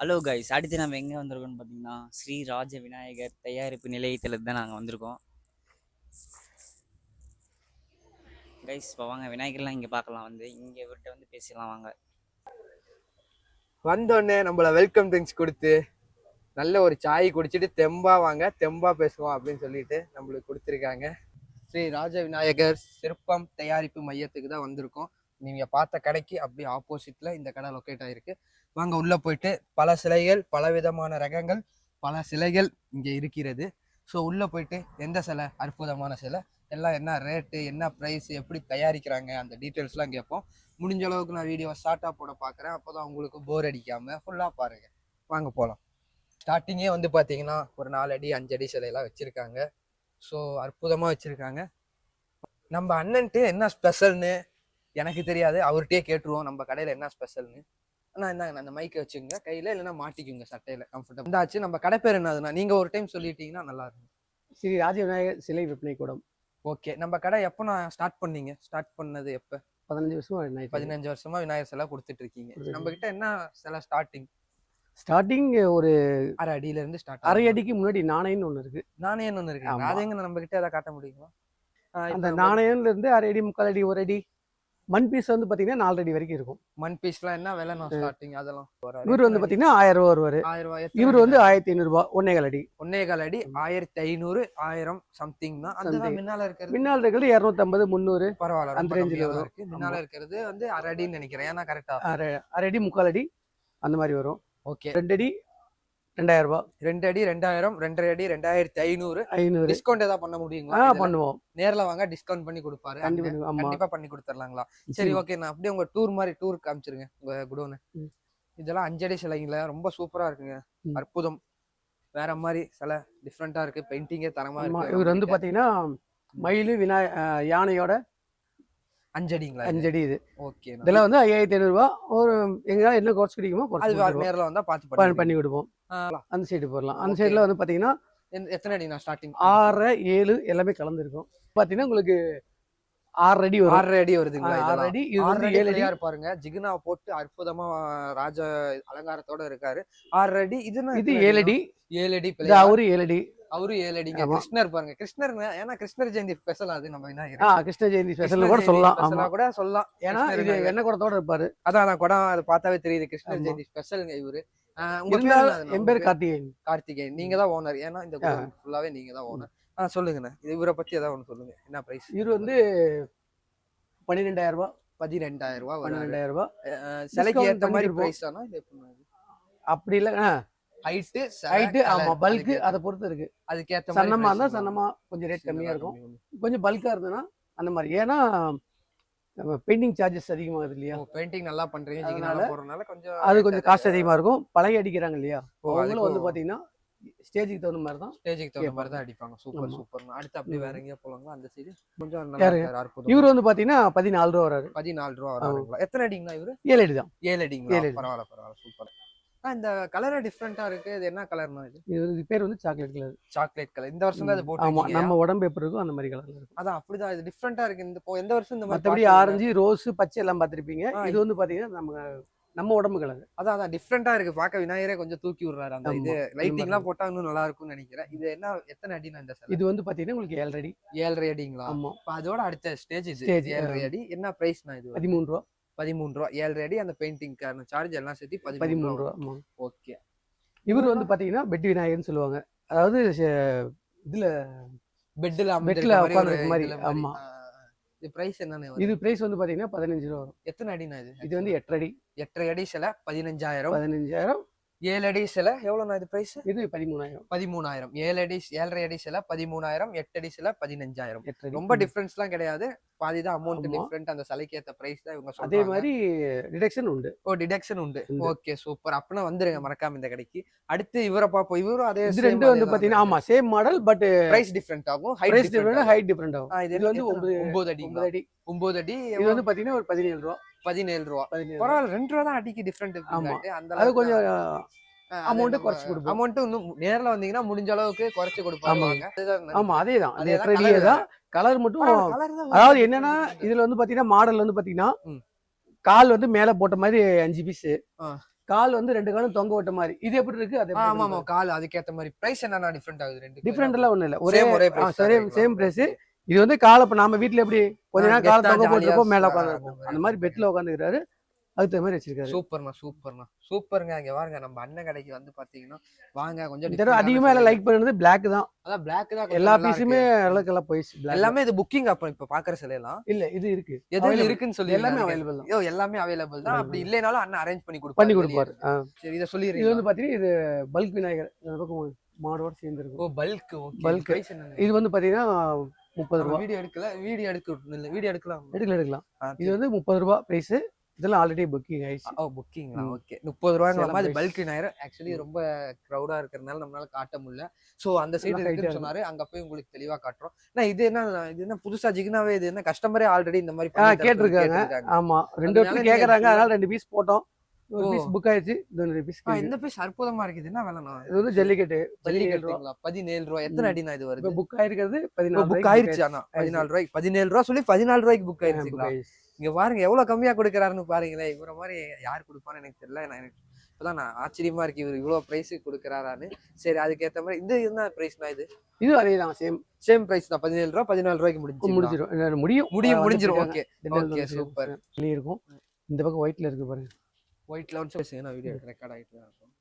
Hello guys அடுத்து நம்ம எங்கே வந்திருக்கோம்னு பார்த்தீங்கன்னா ஸ்ரீ ராஜ விநாயகர் தயாரிப்பு நிலையத்தில் தான் நாங்கள் வந்திருக்கோம். கைஸ் இப்போ வாங்க. விநாயகர்லாம் இங்கே பார்க்கலாம். வந்து இங்கே இவர்கிட்ட வந்து பேசிடலாம். வாங்க. வந்தோடனே நம்மள வெல்கம் ட்ரிங்க்ஸ் கொடுத்து நல்ல ஒரு சாய் குடிச்சிட்டு தெம்பா வாங்க தெம்பா பேசுவோம் அப்படின்னு சொல்லிட்டு நம்மளுக்கு கொடுத்துருக்காங்க. ஸ்ரீ ராஜ விநாயகர் சிற்பம் தயாரிப்பு மையத்துக்கு தான் வந்திருக்கோம். நீங்கள் பார்த்த கடைக்கு அப்படியே ஆப்போசிட்டில் இந்த கடை லொக்கேட் ஆகிருக்கு வாங்க உள்ளே போயிட்டு பல சிலைகள் பல விதமான ரகங்கள் பல சிலைகள் இங்கே இருக்கிறது. ஸோ உள்ளே போயிட்டு எந்த சிலை? அற்புதமான சிலை. எல்லாம் என்ன ரேட்டு என்ன ப்ரைஸ் எப்படி தயாரிக்கிறாங்க? அந்த டீட்டெயில்ஸ்லாம் கேட்போம். முடிஞ்ச அளவுக்கு நான் வீடியோ ஷார்ட்டாக போட பார்க்குறேன் அப்போ தான் உங்களுக்கு போர் அடிக்காமல் ஃபுல்லாக பாருங்கள் வாங்க போகலாம் ஸ்டார்டிங்கே வந்து பார்த்தீங்கன்னா ஒரு நாலு அடி அஞ்சு அடி சிலையெல்லாம் வச்சுருக்காங்க. ஸோ அற்புதமாக வச்சுருக்காங்க. நம்ம அண்ணன்ட்டு என்ன ஸ்பெஷல்னு எனக்கு தெரியாது. அவர்கிட்டயே கேட்டுருவோம். நம்ம கடையில் என்ன ஸ்பெஷல்னு அண்ணா என்ன அந்த மைக்கை வச்சுக்கோங்க. கையில் இல்லைன்னா மாட்டிக்குங்க சட்டையில் கம்ஃபர்டபுள் இந்தாச்சு நம்ம கடை பேர் என்னதுண்ணா நீங்கள் ஒரு டைம் சொல்லிட்டீங்கன்னா நல்லா இருக்கும். ஸ்ரீ ராஜ விநாயகர் சிலை விற்பனை கூடம் ஓகே நம்ம கடை எப்போ நான் ஸ்டார்ட் பண்ணீங்க? ஸ்டார்ட் பண்ணது எப்போ? பதினஞ்சு வருஷமா பதினஞ்சு வருஷமா விநாயகர் சிலை கொடுத்துட்டு இருக்கீங்க நம்ம கிட்ட என்ன சிலை ஸ்டார்டிங் ஸ்டார்டிங் ஒரு அரை அடியில இருந்து ஸ்டார்ட் அரை அடிக்கு முன்னாடி நாணயம்னு ஒன்று இருக்கு. நாணயம் ஒன்று இருக்கு. அது எங்க நம்ம கிட்ட அதை காட்ட முடியுமா? அந்த நாணயம்ல இருந்து அரை அடி முக்கால் அடி ஒரு அடி. மண் பீஸ் வந்து பாத்தீங்கன்னா நாலு அடி வரைக்கும் இருக்கும். மண் பீஸ்லாம் என்ன விலை நான் ஸ்டார்டிங் அதெல்லாம்? இவர் வந்து பாத்தீங்கன்னா ஆயிரம் ரூபா வருவாரு. இவர்? வந்து ஆயிரத்தி ஐநூறு ரூபாய் ஒன்னே கால் அடி. ஒன்னே கால் அடி ஆயிரத்தி ஐநூறு ஆயிரம் சம்திங் தான். Something. முன்னால இருக்கிறது? முன்னால் இருக்கிறது இரநூத்தம்பது முந்நூறு. பரவாயில்ல அந்த ரொம்ப range ல கம்மியா தான் வரும். முன்னால. இருக்கிறது வந்து அரை அடின்னு நினைக்கிறேன். ஏன்னா கரெக்டா அரை அரை அடி முக்கால் அடி அந்த மாதிரி வரும். ஓகே ரெண்டு அடி ரெண்டாயிரம் ரூபாய். ரெண்டு அடி ரெண்டாயிரம் ரெண்டரை அடி ரெண்டாயிரத்தி ஐநூறு. ஐநூறு. டிஸ்கவுண்ட் ஏதாவது பண்ண முடியுங்களா? பண்ணுவோம். நேர்ல வாங்க டிஸ்கவுண்ட் பண்ணி கொடுப்பாரு. கண்டிப்பா அண்ணன். ஆமா. கண்டிப்பா பண்ணி கொடுத்துடலாங்களா சரி. ஓகே நான் அப்படியே உங்க டூர் மாதிரி டூர் காமிச்சிருங்க உங்க குடோனு. இதெல்லாம் அஞ்சடி சிலைங்கள ரொம்ப சூப்பரா இருக்குங்க. அற்புதம். வேற மாதிரி சிலை டிஃப்ரெண்டா இருக்கு பெயிண்டிங்கே தரமா இருக்கு. இவர் வந்து பாத்தீங்கன்னா மயில் அஹ் யானையோட அஞ்சடிங்களா அஞ்சடி இது. ஓகே இதெல்லாம் வந்து ஐயாயிரத்தி ஐநூறு ரூபாய். ஒரு எங்களால என்ன குறைச்சு கிடைக்குமோ அது. நேர்ல வந்தா பாத்து ப- பண்ணி கொடுப்போம். அந்த சைடு போடலாம் அந்த. சைடுல வந்து பாத்தீங்கன்னா எத்தனை அடி நான் ஸ்டார்டிங் ஆறரை ஏழு எல்லாமே கலந்துருக்கும். பாத்தீங்கன்னா உங்களுக்கு ஆறு அடி வரும். ஆறரை அடி வருதுங்களா ஆறு? அடி அடி ஏழு அடி. பிள்ளையார் பாருங்க ஜிகினா போட்டு அற்புதமா ராஜ அலங்காரத்தோட இருக்காரு. ஆறரை அடி இது என்ன இது ஏழு? அடி. ஏழு அடி அவரு ஏழு அடி. அவரு ஏழு அடிங்க. கிருஷ்ணர் பாருங்க. கிருஷ்ணர் ஏன்னா கிருஷ்ணர் ஜெயந்தி ஸ்பெஷல் அது நம்ம ஆ கிருஷ்ண ஜெயந்தி ஸ்பெஷல் கூட சொல்லலாம். ஆமா. கூட சொல்லலாம். ஏன்னா இது. வெண்ணெய் குடத்தோட இருப்பாரு. அதான் அதான் குடம் அதை பார்த்தாவே தெரியுது. கிருஷ்ணர். ஜெயந்தி ஸ்பெஷலுங்க இவரு. என் பேர் கார்த்திகேயன். கார்த்திகேயன். நீங்க தான் ஓனர் ஏன்னா இந்த. ஃபுல்லாவே நீங்க தான் ஓனர் ஆ சொல்லுங்கண்ணா. இது இவரை பத்தி ஏதாவது ஒன்று சொல்லுங்க. என்ன பிரைஸ் இவர் வந்து பன்னிரெண்டாயிரம் ரூபாய் பதிரெண்டாயிரம் ரூபாய் பன்னிரெண்டாயிரம் ரூபாய் சிலைக்கு ஏத்த மாதிரி. பிரைஸ் ஆனா இது? அப்படி இல்ல. ஹைட்டு ஹைட்டு ஆமா. பல்க்கு அதை பொறுத்து இருக்கு. அதுக்கு ஏத்த மாதிரி சன்னமா இருந்தா சன்னமா கொஞ்சம் ரேட் கம்மியா இருக்கும். கொஞ்சம் பல்கா இருந்ததுன்னா அந்த மாதிரி. ஏன்னா பெயிண்டிங் சார்ஜஸ் அதிகமாகுது இல்லையா? பெயிண்டிங் நல்லா பண்றீங்க. அதனால போறதுனால கொஞ்சம் அது கொஞ்சம் காஸ்ட் அதிகமா இருக்கும். பழைய அடிக்கிறாங்க இல்லையா? அவங்களும் வந்து பாத்தீங்கன்னா ஸ்டேஜுக்கு தகுந்த மாதிரி தான் ஸ்டேஜுக்கு தகுந்த. மாதிரி தான் அடிப்பாங்க. சூப்பர். சூப்பர் அடுத்து அப்படியே ம். வேற எங்கேயா போலாங்களா? அந்த சைடு கொஞ்சம் இவர் வந்து பாத்தீங்கன்னா பதினாலு ரூபா வராரு பதினாலு ரூபா வராங்களா எத்தனை அடிங்களா இவரு? ஏழு அடி தான். ஏழு அடிங்களா. பரவாயில்ல பரவாயில்ல. சூப்பர் இந்த கலரே டிஃப்ரெண்டா இருக்கு. இது என்ன கலர்னா இது? இது பேர் வந்து சாக்லேட் கலர் சாக்லேட் கலர் இந்த வருஷம் தான் இது ஆமா போட்டுருக்கீங்க? நம்ம உடம்பு எப்படி இருக்கோ அந்த மாதிரி கலர்ல இருக்கும். அதான் அப்படிதான். இது டிஃப்ரெண்டா இருக்கு. இந்த எந்த வருஷம் இந்த மாதிரி மத்தபடி. ஆரஞ்சு ரோஸ் பச்சை எல்லாம் பார்த்திருப்பீங்க. இது வந்து பாத்தீங்கன்னா நம்ம நம்ம உடம்பு கலர் அதான் அதான். டிஃப்ரெண்டா இருக்கு. பார்க்க விநாயகரே கொஞ்சம் தூக்கி விடுறாரு அந்த ஆமா, இது. அந்த லைட்டிங் எல்லாம் மாதிரி. போட்டா இன்னும் நல்லா இருக்கும்னு நினைக்கிறேன். இது என்ன எத்தனை அடினா இந்த இது வந்து பாத்தீங்கன்னா உங்களுக்கு ஏழரை அடி. ஏழரை அடிங்களா? ஆமா. அதோட அடுத்த ஸ்டேஜ் இது. ஏழரை அடி. என்ன பிரைஸ்னா இது? பதிமூணு ரூபா. பதிமூணு ரூபா ஏழரை அடி அந்த பெயிண்டிங்கான சார்ஜ் எல்லாம் சேர்த்து பதிமூணு ரூபா ஓகே இவர் வந்து பாத்தீங்கன்னா பெட் விநாயகர்னு சொல்லுவாங்க. அதாவது இதுல பெட்ல பெட்ல உட்கார்ந்திருக்க மாதிரி, ஆமா. இது பிரைஸ் என்னன்னு இது பிரைஸ் வந்து பாத்தீங்கன்னா பதினஞ்சு ரூபா வரும். எத்தனை அடினா இது? இது வந்து எட்டரை அடி. எட்டரை அடி சிலை பதினஞ்சாயிரம். பதினஞ்சாயிரம். ஏழு அடி சிலை எவ்வளோண்ணா இது பிரைஸ் இது பதிமூணாயிரம். பதிமூணாயிரம். ஏழு அடி ஏழரை அடி சிலை பதிமூணாயிரம். எட்டு அடி சிலை பதினஞ்சாயிரம். ரொம்ப டிஃபரன்ஸ்லாம் கிடையாது. பாதி தான் அமௌண்ட். டிஃப்ரெண்ட் அந்த சிலைக்கு ஏத்த பிரைஸ் தான் இவங்க அதே மாதிரி டிடக்ஷன் உண்டு. ஓ டிடக்ஷன் உண்டு. ஓகே சூப்பர் அப்பனா வந்துருங்க மறக்காம இந்த கடைக்கு. அடுத்து இவரை பாப்போம் இவரும் அதே இது ரெண்டு வந்து பாத்தீங்கன்னா ஆமா same model but price different ஆகும். ஹைட் டிஃப்ரெண்ட் ஹைட் டிஃபரெண்ட் ஆகும். இது வந்து ஒன்பது அடி. ஒன்பது அடி. ஒன்பது அடி. இது வந்து பாத்தீங்கன்னா ஒரு பதினேழு ரூபா. பதினேழு ரூபா. பரவாயில்ல ரெண்டு ரூபா தான் அடிக்கு டிஃப்ரெண்ட். அந்த அது கொஞ்சம் அமௌண்ட் குறைச்சு கொடுப்போம். அமௌண்ட் இன்னும் நேர்ல வந்தீங்கன்னா முடிஞ்ச அளவுக்கு குறைச்சு கொடுப்பாங்க. ஆமா அதே தான் அது தான் கலர் மட்டும் அதாவது என்னன்னா இதுல வந்து பாத்தீங்கன்னா மாடல் வந்து பாத்தீங்கன்னா. கால் வந்து மேல போட்ட மாதிரி அஞ்சு பீஸ். கால் வந்து ரெண்டு காலும் தொங்க விட்ட மாதிரி. இது எப்படி இருக்கு? அது ஆமா ஆமா கால் அதுக்கேத்த மாதிரி. பிரைஸ் என்னன்னா டிஃபரெண்ட் ஆகுது ரெண்டு டிஃப்ரெண்ட் எல்லாம் ஒண்ணும் இல்ல. ஒரே Same ஒரே சேம். சேம் பிரைஸ் இது வந்து காலை இப்ப நாம வீட்ல எப்படி கொஞ்ச நேரம் காலை தொங்க போட்டுருப்போம் மேல உட்காந்துருப்போம் அந்த அந்த மாதிரி. பெட்ல உட்காந்துக்கிறாரு அதுக்கு தகுந்த மாதிரி வச்சிருக்காரு. சூப்பர்ண்ணா சூப்பர்ண்ணா. சூப்பருங்க. இங்க பாருங்க நம்ம அண்ணன் கடைக்கு வந்து பாத்தீங்கன்னா வாங்க கொஞ்சம் தடவை அதிகமா எல்லாம் லைக் பண்ணது Black தான். அதான் பிளாக் தான் எல்லா பீஸுமே. அளவுக்கு எல்லாம் போயிடுச்சு எல்லாமே இது புக்கிங் அப்ப இப்ப பாக்குற சிலையெல்லாம். இல்ல இது இருக்கு. எது. இருக்குன்னு சொல்லி எல்லாமே அவைலபிள் தான். எல்லாமே அவைலபிள் தான். அப்படி. இல்லைனாலும் அண்ணன் அரேஞ்ச் பண்ணி கொடுப்பாரு பண்ணி. கொடுப்பாரு. சரி இத இது சொல்லிடுறீங்க வந்து பாத்தீங்கன்னா இது பல்க் விநாயகர். இந்த பக்கம் மாடோட சேர்ந்து ஓ பல்க் என்ன இது வந்து பாத்தீங்கன்னா முப்பது ரூபா. வீடியோ எடுக்கல? வீடியோ எடுக்க இல்ல வீடியோ எடுக்கலாம். எடுக்கலாம். எடுக்கலாம் இது வந்து முப்பது ரூபா பிரைஸ் இதெல்லாம் ஆல்ரெடி புக்கிங் ஆயிடுச்சு. ஓ புக்கிங்களா ம். ஓகே. முப்பது ரூபாய்ங்களா அது சேலம் பல்க் நாயிரம். ஆக்சுவலி ரொம்ப க்ரௌடா இருக்கிறதுனால நம்மளால காட்ட முடியல. சோ அந்த சைடு இருக்குன்னு இருக்கு. சொன்னாரு. அங்க போய் உங்களுக்கு தெளிவா காட்டுறோம். நான் இது என்ன இது என்ன புதுசா ஜிகினாவே இது என்ன கஸ்டமரே ஆல்ரெடி இந்த மாதிரி கேட்டிருக்காங்க. ஆமா. ரெண்டு கேக்குறாங்க. full-ஆ- அதனால ரெண்டு பீஸ் போட்டோம். ஒரு ஓ. பீஸ் புக் ஆயிடுச்சு இது பீஸ் இந்த பீஸ் அற்புதமா இருக்குது என்ன வேலைண்ணா இது வந்து ஜல்லிக்கட்டு ஜல்லிக்கட்டுங்களா? பதினேழு ரூபா. எத்தனை. அடினா இது வருது? புக் ஆயிருக்கிறது பதினாலு புக் ரூபாய்க்கு ஆயிருச்சு ஆனா பதினாலு ரூபாய்க்கு. பதினேழு ரூபா சொல்லி பதினாலு ரூபாய்க்கு புக் ஆயிருச்சு. இங்க பாருங்க எவ்வளவு கம்மியா கொடுக்குறாருன்னு பாருங்களேன். இவர மாதிரி யார் கொடுப்பான்னு எனக்கு தெரியல. நான் எனக்கு இப்பதான் நான் ஆச்சரியமா இருக்கு இவர் இவ்வளவு பிரைஸ் கொடுக்குறாரான்னு. சரி அதுக்கேத்த மாதிரி இது என்ன பிரைஸ்னா இது? இது சேம் சேம் பிரைஸ் தான். பதினேழு ரூபா பதினாலு ரூபாய்க்கு முடிஞ்சு முடிஞ்சிடும் முடியும். முடியும் வந்துட்டு ஓகே. Okay super. இருக்கும் இந்த பக்கம் ஒயிட்ல இருக்கு பாருங்க. ஒயிட்ல வந்து நான் வீடியோ ரெக்கார்ட் ஆயிட்டு தான் இருக்கும்.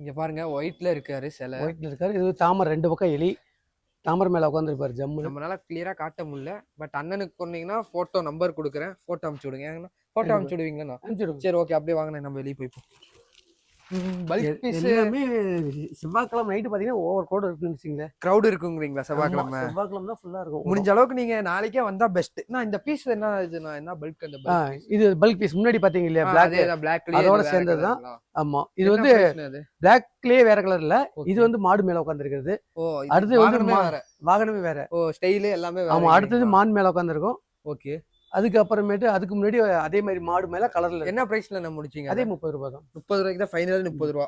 இங்க பாருங்க ஒயிட்ல இருக்காரு சில. ஒயிட்ல இருக்காரு இது தாமரை ரெண்டு பக்கம் எலி. தாமரை மேல உட்காந்துருப்பாரு ஜம்மு நம்மளால கிளியரா காட்ட முடியல. பட் அண்ணனுக்கு சொன்னீங்கன்னா போட்டோ நம்பர் கொடுக்குறேன். போட்டோ அனுப்பிச்சு விடுங்க. போட்டோ அனுப்பிச்சு விடுவீங்களா? அனுப்பிச்சிடுங்க சரி ஓகே அப்படியே வாங்க நம்ம வெளியே போய்ப்போம் எல்லாமே செவ்வாய்க்கிழமை நைட்டு பாத்தீங்கன்னா ஓவர் கோட் இருக்குன்னு வச்சுங்களேன் க்ரௌட் இருக்குங்கிறீங்களா செவ்வாய்க்கிழமை? செவ்வாய்க்கிழமை தான் ஃபுல்லா இருக்கும். முடிஞ்ச அளவுக்கு நீங்க நாளைக்கே வந்தா பெஸ்ட் நான் இந்த பீஸ் என்ன இது நான் என்ன பல்க் அந்த? இது பல்க் பீஸ் முன்னாடி பாத்தீங்க இல்லையா பிளாக் blackலயே அதோட? ஆமா. இது வந்து? பிளாக்லயே வேற கலர்ல. இது வந்து மாடு மேல உட்காந்துருக்கிறது அடுத்து வந்து வாகனமே வேற. ஓ ஸ்டைலு எல்லாமே அடுத்தது மான் மேல உட்காந்துருக்கும் ஓகே அதுக்கு அப்புறமேட்டு அதுக்கு முன்னாடி அதே மாதிரி மாடு மேல கலர்ல என்ன பிரைஸ்ல நம்ம முடிச்சீங்க அதே முப்பது ரூபாய் தான். முப்பது ரூபாய்க்கு தான் ஃபைனல் முப்பது ரூபா.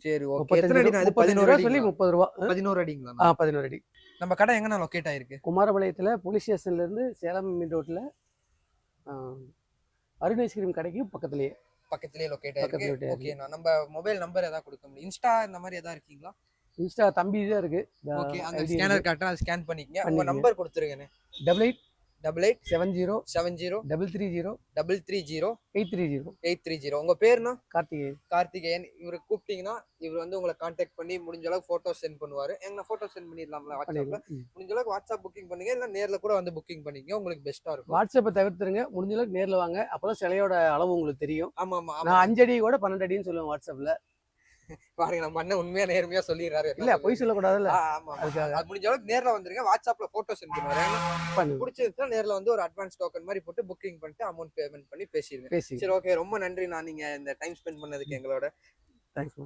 சரி ஓகே எத்தனை அடி ரூபா- பதினோரு ரூபா சொல்லி முப்பது ரூபா. பதினோரு அடிங்களா? ஆ பதினோரு அடி. நம்ம கடை எங்கண்ணா லொக்கேட் ஆயிருக்கு? குமாரபாளையத்துல போலீஸ் ஸ்டேஷன்ல இருந்து சேலம் மெயின் ரோட்ல அருண் ஐஸ்கிரீம் கடைக்கு பக்கத்துலயே. பக்கத்துலயே லொக்கேட் ஆயிருக்கு. ஓகே நம்ம மொபைல் நம்பர் ஏதாவது கொடுக்க முடியும்? இன்ஸ்டா இந்த மாதிரி ஏதாவது இருக்கீங்களா? இன்ஸ்டா தம்பி தான் இருக்கு. ஓகே அந்த ஸ்கேனர் காட்டுறேன் அதை ஸ்கேன் பண்ணிக்கங்க. உங்க. Number கொடுத்துருங்கண்ணே double eight double eight seven zero seven zero double three zero double three zero eight three zero eight three zero உங்க பேருனா? கார்த்திகேயன். கார்த்திகேயன். இவரை கூப்பிட்டீங்கன்னா இவர் வந்து உங்களை கான்டாக்ட் பண்ணி முடிஞ்ச அளவுக்கு போட்டோ சென்ட் பண்ணுவாரு. எங்க போட்டோ சென்ட் பண்ணிடலாம்ல வாட்ஸ்அப்ல பண்ணிடலாம். ம். முடிஞ்ச அளவுக்கு வாட்ஸ்அப் புக்கிங் பண்ணுங்க. இல்ல நேர்ல கூட வந்து புக்கிங் பண்ணிக்கங்க. உங்களுக்கு பெஸ்டா இருக்கும். வாட்ஸ்அப்பை தவிர்த்துருங்க. முடிஞ்ச அளவுக்கு நேர்ல வாங்க. அப்பதான் சிலையோட அளவு உங்களுக்கு தெரியும். ஆமா ஆமா ஆமா நான் அஞ்சு அடி கூட பன்னெண்டு அடின்னு சொல்லுவேன் வாட்ஸ்அப்ல பாருங்க நம்ம அண்ணன் உண்மையா நேர்மையா சொல்லிடுறாரு. இல்ல பொய் சொல்லக்கூடாதுல்ல. ஆமா. அது முடிஞ்ச அளவுக்கு நேர்ல வந்துருங்க. வாட்ஸ்அப்ல போட்டோ சென்ட் பண்ணுவாரு ஏன்னா பண்ணுங்க பிடிச்சிருந்துச்சுன்னா நேர்ல வந்து ஒரு அட்வான்ஸ் டோக்கன் மாதிரி போட்டு புக்கிங் பண்ணிட்டு அமௌண்ட் பேமெண்ட் பண்ணி பேசிடுங்க பேசி சரி ஓகே ரொம்ப நன்றி நான் நீங்க இந்த டைம் ஸ்பெண்ட் பண்ணதுக்கு எங்களோட.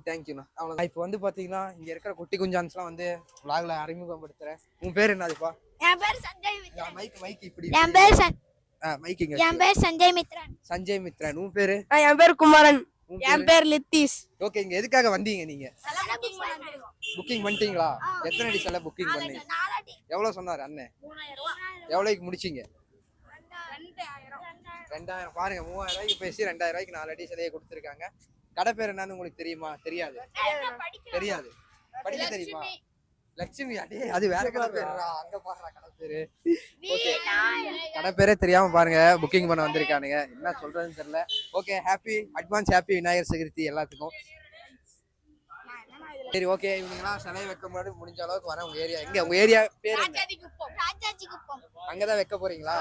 தேங்க்யூண்ணா அவ்வளோ இப்போ வந்து பாத்தீங்கன்னா இங்க இருக்கிற குட்டி குஞ்சான்ஸ்லாம் வந்து vlogல அறிமுகப்படுத்துறேன். உன் பேர் என்னதுப்பா? என் பேர் சஞ்சய் மித்ரன். மைக் மைக் இப்படி என் பேர் சஞ்- மைக் இங்க என் பேர் சஞ்சய் மித்ரன். சஞ்சய் மித்ரன். உன் பேரு? என் பேர் குமரன். என் பேரு? பேர் லித்தீஸ். ஓகே இங்க எதுக்காக வந்தீங்க நீங்க? புக்கிங் பண்ணிட்டீங்களா? எத்தனை அடி செல்ல புக்கிங் பண்ணீங்க? எவ்வளவு சொன்னாரு அண்ணன்? எவ்வளவுக்கு முடிச்சீங்க? ரெண்டாயிரம். பாருங்க மூவாயிரம் ரூபாய்க்கு பேசி ரெண்டாயிரம் ரூபாய்க்கு நாலு அடி சிலையை கொடுத்துருக்காங்க. கடை பேர் என்னன்னு உங்களுக்கு தெரியுமா? தெரியாது. தெரியாது. படிக்க தெரியுமா? லட்சுமி. அடே அது வேற கடை பேருடா. அங்க பாருடா கடை பேரு. ஓகே கடை பேரே தெரியாம பாருங்க புக்கிங் பண்ண வந்திருக்கானுங்க. என்ன சொல்றதுன்னு தெரியல. Okay happy advance happy Vinayagar Chaturthi எல்லாத்துக்கும். சரி ஓகே இவங்கலாம் சிலை வைக்க முன்னாடி முடிஞ்ச அளவுக்கு வரேன். உங்க ஏரியா எங்க உங்க ஏரியா பேர் அங்கதான் வைக்க போறீங்களா?